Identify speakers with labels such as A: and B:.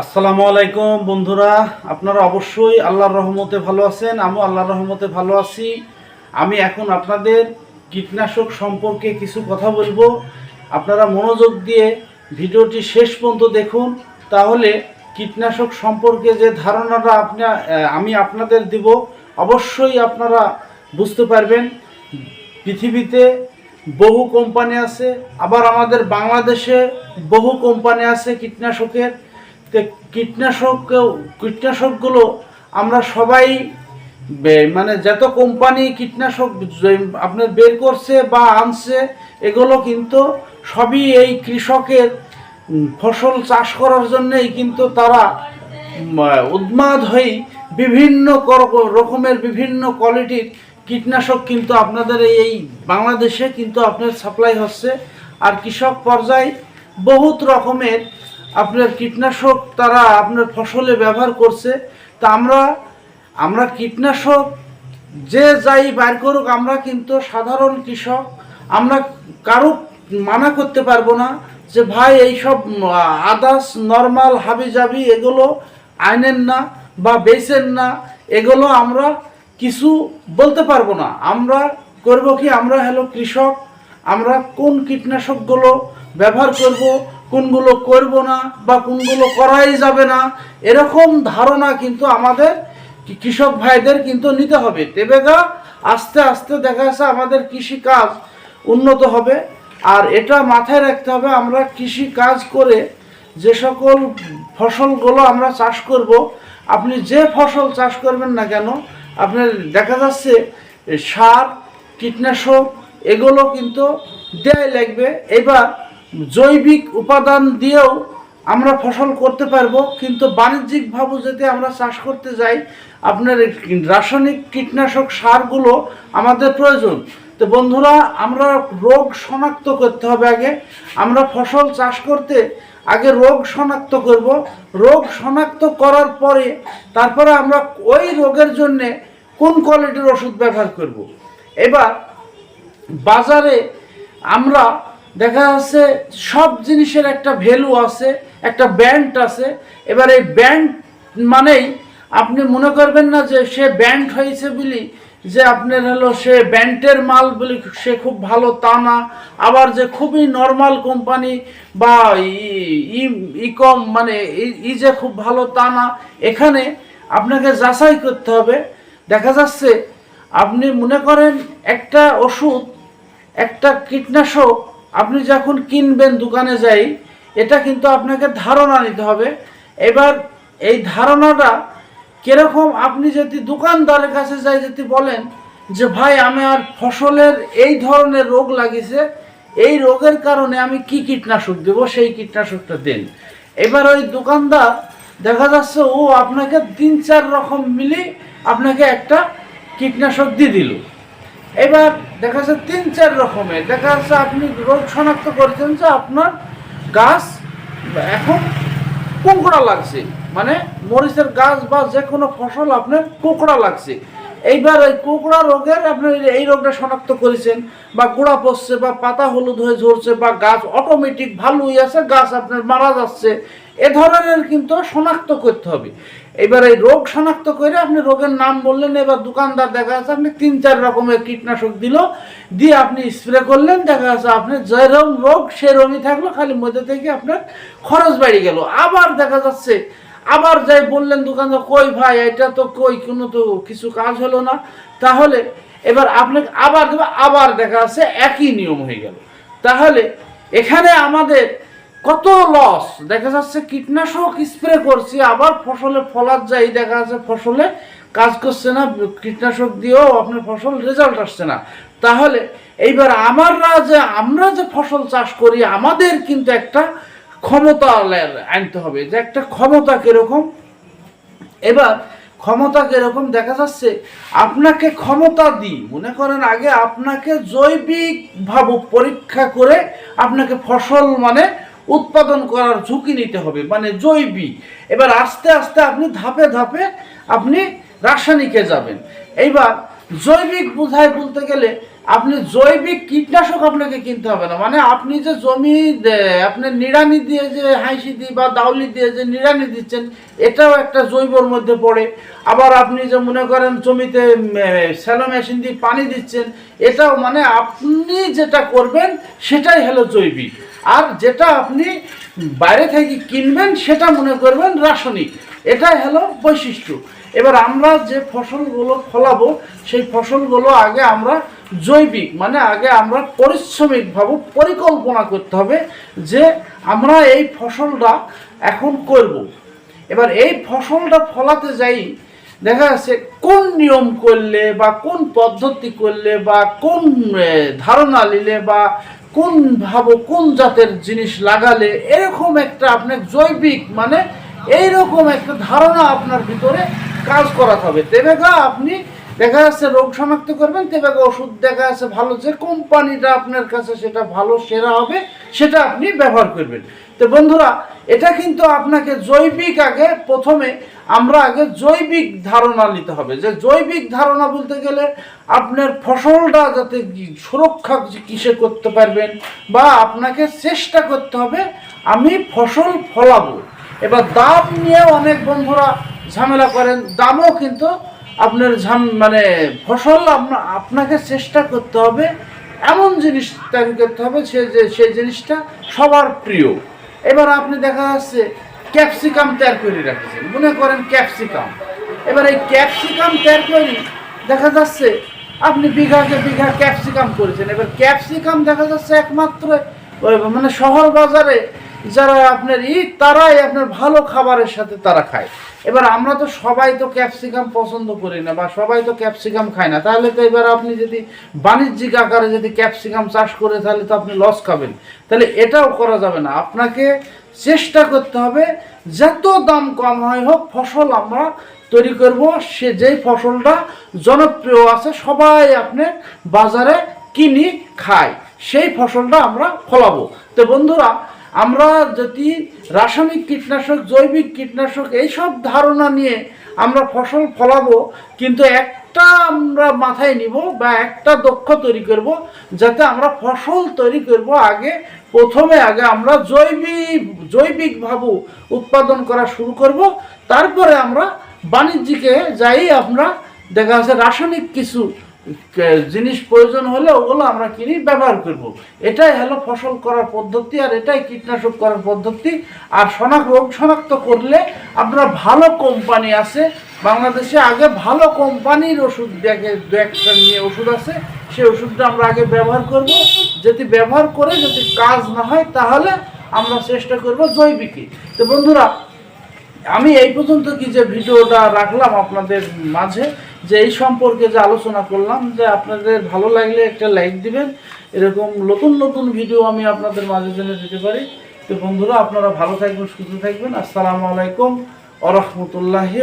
A: আসসালামু আলাইকুম বন্ধুরা, আপনারা অবশ্যই আল্লাহর রহমতে ভালো আছেন, আমিও আল্লাহর রহমতে ভালো আছি। আমি এখন আপনাদের কীটনাশক সম্পর্কে কিছু কথা বলব। আপনারা মনোযোগ দিয়ে ভিডিওটি শেষ পর্যন্ত দেখুন, তাহলে কীটনাশক সম্পর্কে যে ধারণাটা আপনি আমি আপনাদের দিব, অবশ্যই আপনারা বুঝতে পারবেন। পৃথিবীতে বহু কোম্পানি আছে, আবার আমাদের বাংলাদেশে বহু কোম্পানি আছে কীটনাশকের। কীটনাশক কীটনাশকগুলো আমরা সবাই মানে যত কোম্পানি কীটনাশক আপনার বের করছে বা আনছে এগুলো কিন্তু সবই এই কৃষকের ফসল চাষ করার জন্যেই কিন্তু তারা উম, উন্মাদ হয়ে বিভিন্ন রকমের বিভিন্ন কোয়ালিটির কীটনাশক কিন্তু আপনাদের এই বাংলাদেশে কিন্তু আপনার সাপ্লাই হচ্ছে। আর কৃষক পর্যায়ে বহুত রকমের আপনার কীটনাশক তারা আপনার ফসলে ব্যবহার করছে, তা আমরা আমরা কীটনাশক যে যাই বার করুক, আমরা কিন্তু সাধারণ কৃষক, আমরা কারও মানা করতে পারব না যে ভাই এইসব আদার্স নর্মাল হাবি জাবি এগুলো আইনেন না বা বেচেন না, এগুলো আমরা কিছু বলতে পারব না। আমরা করব কি? আমরা হলো কৃষক, আমরা কোন কীটনাশকগুলো ব্যবহার করব কোনগুলো করব না বা কোনগুলো করাই যাবে না, এরকম ধারণা কিন্তু আমাদের কৃষক ভাইদের কিন্তু নিতে হবে। তবে গা আস্তে আস্তে দেখা যাচ্ছে আমাদের কৃষি কাজ উন্নত হবে। আর এটা মাথায় রাখতে হবে, আমরা কৃষি কাজ করে যে সকল ফসলগুলো আমরা চাষ করব, আপনি যে ফসল চাষ করবেন না কেন, আপনার দেখা যাচ্ছে সার, কীটনাশক, এগুলো কিন্তু দেয় লাগবে। এবার জৈবিক উপাদান দিয়েও আমরা ফসল করতে পারব, কিন্তু বাণিজ্যিকভাবে যদি আমরা চাষ করতে যাই, আপনার রাসায়নিক কীটনাশক সারগুলো আমাদের প্রয়োজন। তো বন্ধুরা, আমরা রোগ শনাক্ত করতে হবে আগে। আমরা ফসল চাষ করতে আগে রোগ শনাক্ত করব। রোগ শনাক্ত করার পরে তারপরে আমরা ওই রোগের জন্যে কোন কোয়ালিটির ওষুধ ব্যবহার করব। এবার বাজারে আমরা দেখা যাচ্ছে সব জিনিসের একটা ভ্যালু আছে, একটা ব্যান্ড আছে। এবার এই ব্যান্ড মানেই আপনি মনে করবেন না যে সে ব্যান্ড হয়েছে বলি, যে আপনার হলো সে ব্যান্ডের মাল বলি, সে খুব ভালো তা না। আবার যে খুবই নর্মাল কোম্পানি বা ই- ই- ই মানে ই যে খুব ভালো তা না, এখানে আপনাকে যাচাই করতে হবে। দেখা যাচ্ছে আপনি মনে করেন একটা ওষুধ, একটা কীটনাশক আপনি যখন কিনবেন দোকানে যাই, এটা কিন্তু আপনাকে ধারণা নিতে হবে। এবার এই ধারণাটা কীরকম? আপনি যদি দোকানদারের কাছে যাই, যদি বলেন যে, ভাই আমার ফসলের এই ধরনের রোগ লাগিয়েছে এই রোগের কারণে আমি কি কীটনাশক দেব? সেই কীটনাশকটা দেন। এবার ওই দোকানদার দেখা যাচ্ছে, ও আপনাকে তিন চার রকম মিলে আপনাকে একটা কীটনাশক দিয়ে দিল। এবার দেখা যাচ্ছে তিন, চার রকমের। দেখা যাচ্ছে আপনি রোগ শনাক্ত করেছেন যে আপনার গাছ এখন কোঁকড়া লাগছে। মানে মরিচের গাছ বা যে কোনো ফসল আপনার কোঁকড়া লাগছে। এইবার ওই কোঁকড়া রোগের আপনার এই রোগটা শনাক্ত করেছেন বা গোড়া পড়ছে বা পাতা হলুদ হয়ে ঝরছে বা গাছ অটোমেটিক ভালোই আছে, গাছ আপনার মারা যাচ্ছে, এ ধরনের কিন্তু শনাক্ত করতে হবে। এবার এই রোগ শনাক্ত করে আপনি রোগের নাম বললেন, এবার দোকানদার দেখা যাচ্ছে আপনি তিন চার রকমের কীটনাশক দিল, দিয়ে আপনি স্প্রে করলেন, দেখা যাচ্ছে আপনি যেরকম রোগ সেরকমই থাকল, খালি মধ্যে থেকে আপনার খরচ বেড়ে গেল। আবার দেখা যাচ্ছে, আবার যাই বললেন দোকানদার, কই ভাই, এটা তো কই, কোনো তো কিছু কাজ হলো না। তাহলে এবার আপনাকে আবার দেবে, আবার দেখা যাচ্ছে একই নিয়ম হয়ে গেল। তাহলে এখানে আমাদের কত লস দেখা যাচ্ছে কীটনাশক স্প্রে করছি, আবার ফসলে ফলার যাই দেখা যাচ্ছে ফসলে কাজ করছে না, কীটনাশক দিয়েও আপনার ফসল রেজাল্ট আসছে না। তাহলে এইবার আমাররা যে আমরা যে ফসল চাষ করি, আমাদের কিন্তু একটা ক্ষমতা আনতে হবে, যে একটা ক্ষমতা কীরকম? এবার ক্ষমতা কীরকম? দেখা যাচ্ছে আপনাকে ক্ষমতা দিই, মনে করেন আগে আপনাকে জৈবিকভাবে পরীক্ষা করে আপনাকে ফসল মানে উৎপাদন করার ঝুঁকি নিতে হবে মানে জৈবিক। এবার আস্তে আস্তে আপনি ধাপে ধাপে আপনি রাসায়নিকে যাবেন। এইবার জৈবিক বোঝায় বলতে গেলে আপনি জৈবিক কীটনাশক আপনাকে কিনতে হবে না মানে আপনি যে জমি আপনি নিড়ানি দিয়ে যে হাইসি দিয়ে বা দাউলি দিয়ে যে নিড়ানি দিচ্ছেন, এটাও একটা জৈবর মধ্যে পড়ে। আবার আপনি যে মনে করেন জমিতে স্যালো মেশিন দিয়ে পানি দিচ্ছেন, এটাও মানে আপনি যেটা করবেন সেটাই হলো জৈবিক। আর যেটা আপনি বাইরে থেকে কিনবেন, সেটা মনে করবেন রাসায়নিক এটাই হলো বৈশিষ্ট্য এবার আমরা যে ফসলগুলো ফলাবো, সেই ফসলগুলো আগে আমরা জৈবিক মানে আগে আমরা পরিশ্রমিকভাবে পরিকল্পনা করতে হবে যে আমরা এই ফসলটা এখন করব। এবার এই ফসলটা ফলাতে যাই, দেখা যাচ্ছে কোন নিয়ম করলে বা কোন পদ্ধতি করলে বা কোন ধারণা নিলে বা কোন ভাবো, কোন জাতের জিনিস লাগালে এরকম একটা আপনার জৈবিক মানে এইরকম একটা ধারণা আপনার ভিতরে কাজ করা হবে। তেবেগা আপনি দেখা যাচ্ছে রোগ শনাক্ত করবেন, তেবেগা ওষুধ দেখা যাচ্ছে ভালো যে কোম্পানিটা আপনার কাছে সেটা ভালো, সেরা হবে, সেটা আপনি ব্যবহার করবেন। তো বন্ধুরা, এটা কিন্তু আপনাকে জৈবিক আগে প্রথমে আমরা আগে জৈবিক ধারণা নিতে হবে। যে জৈবিক ধারণা বলতে গেলে আপনার ফসলটা যাতে সুরক্ষা কিসে করতে পারবেন বা আপনাকে চেষ্টা করতে হবে, আমি ফসল ফলাবো। এবার দাম নিয়ে অনেক বন্ধুরা ঝামেলা করেন, দামও কিন্তু আপনার ঝাম মানে ফসল আপনা- আপনাকে চেষ্টা করতে হবে। এমন জিনিস তৈরি করতে হবে, সে যে সেই জিনিসটা সবার প্রিয়। এবার আপনি দেখা যাচ্ছে ক্যাপসিকাম তৈরি করে রাখছেন। মনে করেন ক্যাপসিকাম। এবার এই ক্যাপসিকাম তৈরি করে দেখা যাচ্ছে আপনি বিঘাকে বিঘা ক্যাপসিকাম করেছেন। এবার ক্যাপসিকাম দেখা যাচ্ছে একমাত্র মানে শহর বাজারে যারা আপনার ই তারাই আপনার ভালো খাবারের সাথে তারা খায়। এবার আমরা তো সবাই তো ক্যাপসিকাম পছন্দ করি না বা সবাই তো ক্যাপসিকাম খায় না, তাহলে তো এবার আপনি যদি বাণিজ্যিক আকারে যদি ক্যাপসিকাম চাষ করে, তাহলে তো আপনি লস খাবেন। তাহলে এটাও করা যাবে না। আপনাকে চেষ্টা করতে হবে, যত দাম কম হয় হোক, ফসল আমরা তৈরি করব, সে যেই ফসলটা জনপ্রিয় আছে, সবাই আপনি বাজারে কিনি খায়, সেই ফসলটা আমরা ফলাবো। তো বন্ধুরা আমরা যদি রাসায়নিক কীটনাশক, জৈবিক কীটনাশক এইসব ধারণা নিয়ে আমরা ফসল ফলাবো, কিন্তু একটা আমরা মাথায় নিব বা একটা দক্ষ তৈরি করব যাতে আমরা ফসল তৈরি করব আগে, প্রথমে আগে আমরা জৈবিক জৈবিকভাবে উৎপাদন করা শুরু করব। তারপরে আমরা বাণিজ্যিকে যাই আমরা দেখা যাচ্ছে রাসায়নিক কিছু জিনিস প্রয়োজন হলে ওগুলো আমরা কিনি, ব্যবহার করব। এটাই হলো ফসল করার পদ্ধতি আর এটাই কীটনাশক করার পদ্ধতি। আর শনাক্ত রোগ শনাক্ত করলে আপনার ভালো কোম্পানি আছে। বাংলাদেশে আগে ভালো কোম্পানির ওষুধ দেখে দু একটা নিয়ে ওষুধ আছে, সেই ওষুধটা আমরা আগে ব্যবহার করব। যদি ব্যবহার করে যদি কাজ না হয় তাহলে আমরা চেষ্টা করব জৈবিকই তো বন্ধুরা আমি এই পর্যন্ত কি যে ভিডিওটা রাখলাম আপনাদের মাঝে, যে এই সম্পর্কে যে আলোচনা করলাম, যে আপনাদের ভালো লাগলে একটা লাইক দিবেন, এরকম নতুন নতুন ভিডিও আমি আপনাদের মাঝে জেনে দিতে পারি। তো বন্ধুরা, আপনারা ভালো থাকবেন, সুস্থ থাকবেন। আসসালামু আলাইকুম আ রহমতুল্লাহি